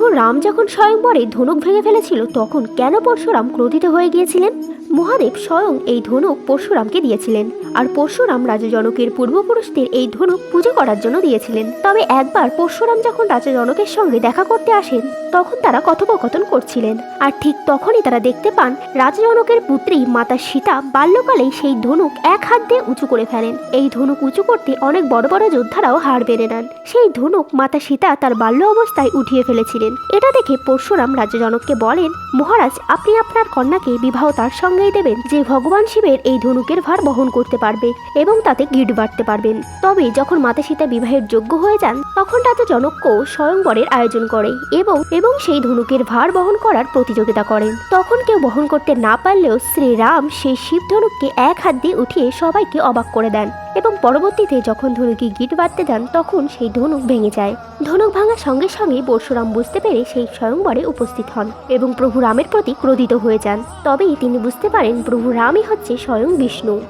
প্রভু রাম যখন স্বয়ংবরে ধনুক ভেঙে ফেলেছিল, তখন কেন পরশুরাম ক্রোধিত হয়ে গিয়েছিলেন? মহাদেব স্বয়ং এই ধনুক পরশুরামকে দিয়েছিলেন, আর পরশুরাম রাজা জনকের পূর্বপুরুষদের এই ধনুক পুজো করার জন্য দিয়েছিলেন। তবে একবার পরশুরাম যখন রাজা জনকের সঙ্গে দেখা করতে আসেন, তখন তারা কথোপকথন করছিলেন, আর ঠিক তখনই তারা দেখতে পান রাজা জনকের পুত্রী মাতা সীতা বাল্যকালেই সেই ধনুক এক হাত দিয়ে উঁচু করে ফেলেন। এই ধনুক উঁচু করতে অনেক বড় বড় যোদ্ধারাও হার বেড়ে নেন সেই ধনুক মাতা সীতা তার বাল্য অবস্থায় উঠিয়ে ফেলেছিলেন। এটা দেখে পরশুরাম রাজা জনককে বলেন, মহারাজ, আপনি আপনার কন্যাকে বিবাহ তার সঙ্গেই দেবেন, যে ভগবান শিবের এই ধনুকের ভার বহন করতে পারবে এবং তাতে গিট বাড়তে পারবেন। তবে যখন মাতা সীতা বিবাহের যোগ্য হয়ে যান, তখন রাজা জনককেও স্বয়ংবরের আয়োজন করে এবং এবং সেই ধনুকের ভার বহন করার প্রতিযোগিতা করেন। তখন কেউ বহন করতে না পারলেও শ্রীরাম সেই শিব ধনুককে এক হাত দিয়ে উঠিয়ে সবাইকে অবাক করে দেন। এবং পরবর্তীতে যখন ধনুকে গিট বাঁধতে যান, তখন সেই ধনুক ভেঙে যায়। ধনুক ভাঙার সঙ্গে সঙ্গে পরশুরাম বুঝতে পেরে সেই স্বয়ংবরে উপস্থিত হন এবং প্রভু রামের প্রতি ক্রোধিত হয়ে যান। তবেই তিনি বুঝতে পারেন প্রভু রামই হচ্ছে স্বয়ং বিষ্ণু।